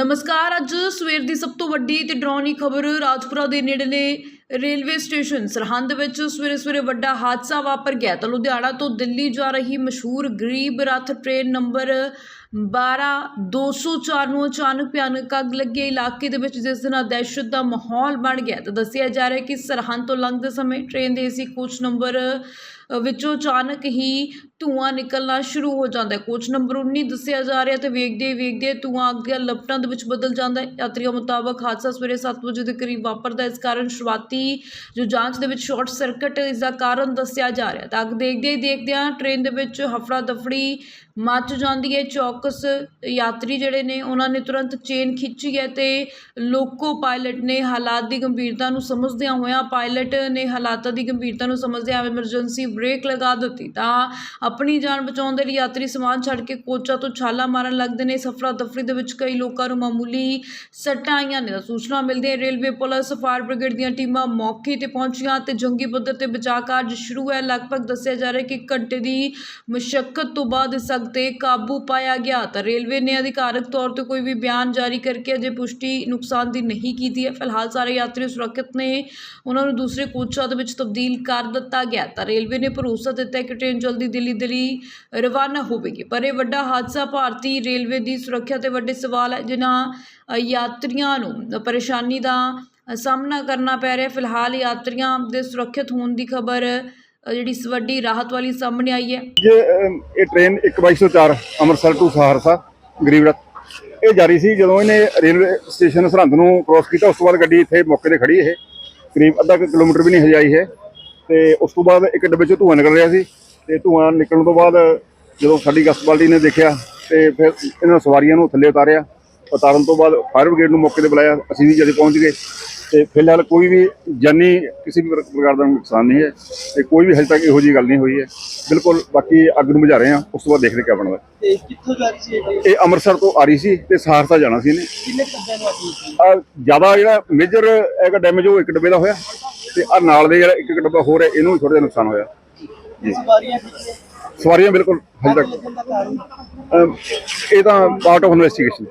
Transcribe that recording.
ਨਮਸਕਾਰ, ਅੱਜ ਸਵੇਰ ਦੀ ਸਭ ਤੋਂ ਵੱਡੀ ਤੇ ਡਰਾਉਣੀ ਖਬਰ ਰਾਜਪੁਰਾ ਦੇ ਨੇੜਲੇ ਰੇਲਵੇ ਸਟੇਸ਼ਨ ਸਰਹੰਦ ਵਿੱਚ ਸਵੇਰੇ ਸਵੇਰੇ ਵੱਡਾ ਹਾਦਸਾ ਵਾਪਰ ਗਿਆ ਤਾਂ ਲੁਧਿਆਣਾ ਤੋਂ ਦਿੱਲੀ ਜਾ ਰਹੀ ਮਸ਼ਹੂਰ ਗਰੀਬ ਰੱਥ ਟ੍ਰੇਨ ਨੰਬਰ 12204 ਨੂੰ ਅਚਾਨਕ ਭਿਆਨਕ ਅੱਗ ਲੱਗੇ। ਇਲਾਕੇ ਦੇ ਵਿੱਚ ਜਿਸ ਦੇ ਨਾਲ ਦਹਿਸ਼ਤ ਦਾ ਮਾਹੌਲ ਬਣ ਗਿਆ ਤਾਂ ਦੱਸਿਆ ਜਾ ਰਿਹਾ ਕਿ ਸਰਹੰਦ ਤੋਂ ਲੰਘਦੇ ਸਮੇਂ ਟ੍ਰੇਨ ਦੇ ਏਸੀ ਕੋਚ ਨੰਬਰ ਵਿੱਚੋਂ ਅਚਾਨਕ ਹੀ ਧੂੰਆਂ ਨਿਕਲਣਾ ਸ਼ੁਰੂ ਹੋ ਜਾਂਦਾ ਹੈ। ਕੋਚ ਨੰਬਰ 19 ਦੱਸਿਆ ਜਾ ਰਿਹਾ ਤੇ ਵੇਖਦੇ ਹੀ ਵੇਖਦੇ ਧੂੰਆਂ ਅੱਗੇ ਲਪਟਾਂ ਦੇ ਵਿੱਚ ਬਦਲ ਜਾਂਦਾ ਹੈ। ਯਾਤਰੀਆਂ ਮੁਤਾਬਕ ਹਾਦਸਾ ਸਵੇਰੇ 7 ਵਜੇ ਦੇ ਕਰੀਬ ਵਾਪਰਦਾ ਇਸ ਕਾਰਨ ਸ਼ੁਰੂਆਤੀ ਜੋ ਜਾਂਚ ਦੇ ਵਿੱਚ ਸ਼ਾਰਟ ਸਰਕਟ ਇਸ ਦਾ ਕਾਰਨ ਦੱਸਿਆ ਜਾ ਰਿਹਾ ਤਾਂ ਅੱਗ ਦੇਖਦੇ ਹੀ ਦੇਖਦਿਆਂ ਟ੍ਰੇਨ ਦੇ ਵਿੱਚ ਹਫੜਾ ਦਫੜੀ ਮੱਚ ਜਾਂਦੀ ਹੈ। ਚੌਕਸ ਯਾਤਰੀ ਜਿਹੜੇ ਨੇ, ਉਹਨਾਂ ਨੇ ਤੁਰੰਤ ਚੇਨ ਖਿੱਚੀ ਹੈ ਤੇ ਲੋਕੋ ਪਾਇਲਟ ਨੇ ਹਾਲਾਤ ਦੀ ਗੰਭੀਰਤਾ ਨੂੰ ਸਮਝਦਿਆਂ ਹੋਇਆਂ ਪਾਇਲਟ ਨੇ ਹਾਲਾਤਾਂ ਦੀ ਗੰਭੀਰਤਾ ਨੂੰ ਸਮਝਦਿਆਂ ਐਮਰਜੈਂਸੀ ਬ੍ਰੇਕ ਲਗਾ ਦਿੱਤੀ, ਤਾਂ ਆਪਣੀ ਜਾਨ ਬਚਾਉਣ ਦੇ ਲਈ ਯਾਤਰੀ ਸਮਾਨ ਛੱਡ ਕੇ ਕੋਚਾਂ ਤੋਂ ਛਾਲਾਂ ਮਾਰਨ ਲੱਗਦੇ ਨੇ। ਸਫਰਾ ਦਫਰੀ ਦੇ ਵਿੱਚ ਕਈ ਲੋਕਾਂ ਨੂੰ ਮਾਮੂਲੀ ਸੱਟਾਂ ਆਈਆਂ ਨੇ, ਤਾਂ ਸੂਚਨਾ ਮਿਲਦੇ ਰੇਲਵੇ ਪੁਲਿਸ, ਫਾਇਰ ਬ੍ਰਿਗੇਡ ਦੀਆਂ ਟੀਮਾਂ ਮੌਕੇ ਤੇ ਪਹੁੰਚੀਆਂ ਤੇ ਜੰਗੀ ਪੱਧਰ ਤੇ ਬਚਾਅ ਕਾਰਜ ਸ਼ੁਰੂ ਹੈ ਲਗਭਗ ਦੱਸਿਆ ਜਾ ਰਿਹਾ ਕਿ ਘੰਟੇ ਦੀ ਮੁਸ਼ਕਲ ਤੋਂ ਬਾਅਦ ਇਸ ਅੱਗ ਤੇ ਕਾਬੂ ਪਾਇਆ ਗਿਆ, ਤਾਂ ਰੇਲਵੇ ਨੇ ਅਧਿਕਾਰਕ ਤੌਰ ਤੇ ਕੋਈ ਵੀ ਬਿਆਨ ਜਾਰੀ ਕਰਕੇ ਅਜੇ ਪੁਸ਼ਟੀ ਨੁਕਸਾਨ ਦੀ ਨਹੀਂ ਕੀਤੀ ਹੈ। ਫਿਲਹਾਲ ਸਾਰੇ ਯਾਤਰੀ ਸੁਰੱਖਿਅਤ ਨੇ, ਉਹਨਾਂ ਨੂੰ ਦੂਸਰੇ ਕੋਚਾਂ ਦੇ ਵਿੱਚ ਤਬਦੀਲ ਕਰ ਦਿੱਤਾ ਗਿਆ, ਤਾਂ ਰੇਲਵੇ ਨੇ ਭਰੋਸਾ ਦਿੱਤਾ ਕਿ ਟ੍ਰੇਨ ਜਲਦੀ ਦਿੱਲੀ ਦੇ ਲਈ ਰਵਾਨਾ ਹੋਵੇਗੀ। ਪਰ ਇਹ ਵੱਡਾ ਹਾਦਸਾ ਭਾਰਤੀ ਰੇਲਵੇ ਦੀ ਸੁਰੱਖਿਆ ਤੇ ਵੱਡੇ ਸਵਾਲ ਹੈ ਜਿਨ੍ਹਾਂ ਯਾਤਰੀਆਂ ਨੂੰ ਪਰੇਸ਼ਾਨੀ ਦਾ ਸਾਹਮਣਾ ਕਰਨਾ ਪੈ ਰਿਹਾ ਫਿਲਹਾਲ ਯਾਤਰੀਆਂ ਦੇ ਸੁਰੱਖਿਅਤ ਹੋਣ ਦੀ ਖਬਰ ਜਿਹੜੀ ਵੱਡੀ ਰਾਹਤ ਵਾਲੀ ਸਾਹਮਣੇ ਆਈ ਹੈ। ਜੇ ਅਮ, ਇਹ ਟ੍ਰੇਨ 1204 ਅੰਮ੍ਰਿਤਸਰ ਟੂ ਸਹਾਰਸਾ ਗਰੀਬ ਇਹ ਜਾਰੀ ਸੀ ਜਦੋਂ ਇਹਨੇ ਰੇਲਵੇ ਸਟੇਸ਼ਨ ਸਰਹੰਦ ਨੂੰ ਕ੍ਰੋਸ ਕੀਤਾ ਉਸ ਤੋਂ ਬਾਅਦ ਗੱਡੀ ਇੱਥੇ ਮੌਕੇ ਤੇ ਖੜੀ ਇਹ। ਕਰੀਬ ਅੱਧਾ ਕੁ ਕਿਲੋਮੀਟਰ ਵੀ ਨਹੀਂ ਹਜਾਈ ਹੈ ਤੇ ਉਸ ਤੋਂ ਬਾਅਦ ਇੱਕ ਡੱਬੇ ਚੋਂ ਧੂੰਆਂ ਨਿਕਲ ਰਿਹਾ ਸੀ ਤੇ ਧੂੰਆਂ ਨਿਕਲਣ ਤੋਂ ਬਾਅਦ ਜਦੋਂ ਸਾਡੀ ਗਸਤ ਬਾਲਟੀ ਨੇ ਦੇਖਿਆ ਤੇ ਫਿਰ ਇਹਨਾਂ ਸਵਾਰੀਆਂ ਨੂੰ ਥੱਲੇ ਉਤਾਰਿਆ ਉਤਾਰਨ ਤੋਂ ਬਾਅਦ ਫਾਇਰ ਬ੍ਰਿਗੇਡ ਨੂੰ ਮੌਕੇ ਤੇ ਬੁਲਾਇਆ ਅਸੀਂ ਵੀ ਜਦ ਪਹੁੰਚ ਗਏ ਤੇ ਫਿਲਹਾਲ ਕੋਈ ਵੀ ਜਾਨੀ ਕਿਸੇ ਵੀ ਪ੍ਰਕਾਰ ਦਾ ਨੁਕਸਾਨ ਨਹੀਂ ਹੈ ਤੇ ਕੋਈ ਵੀ ਹਜੇ ਤੱਕ ਇਹੋ ਜਿਹੀ ਗੱਲ ਨਹੀਂ ਹੋਈ ਹੈ। ਬਿਲਕੁਲ ਬਾਕੀ ਅੱਗ ਨੂੰ ਬੁਝਾ ਰਹੇ ਹਾਂ ਉਸ ਤੋਂ ਬਾਅਦ ਦੇਖਦੇ ਕਿਆ ਬਣਦਾ। ਤੇ ਕਿੱਥੋਂ ਜਾ ਰਹੀ ਸੀ ਇਹ ਅੰਮ੍ਰਿਤਸਰ ਤੋਂ ਆ ਰਹੀ ਸੀ ਤੇ ਸਹਾਰਸਾ ਜਾਣਾ ਸੀ ਇਹਨੇ। ਕਿੰਨੇ ਡੱਬਿਆਂ ਨੂੰ ਅੱਗ ਲੱਗੀ? ਆ ਜ਼ਿਆਦਾ ਜਿਹੜਾ ਮੇਜਰ ਹੈਗਾ ਡੈਮੇਜ ਉਹ ਇੱਕ ਡੱਬੇ ਦਾ ਹੋਇਆ। ਤੇ ਆ ਨਾਲ ਦੇ ਜਿਹੜਾ ਇੱਕ ਡੱਬਾ ਹੋਰ ਹੈ ਇਹਨੂੰ ਥੋੜਾ ਜਿਹਾ ਨੁਕਸਾਨ ਹੋਇਆ। ਸਵਾਰੀਆਂ ਬਿਲਕੁਲ ਹਜੇ ਤੱਕ। ਅਮ, ਇਹ ਤਾਂ ਪਾਰਟ ਆਫ ਇਨਵੈਸਟੀਗੇਸ਼ਨ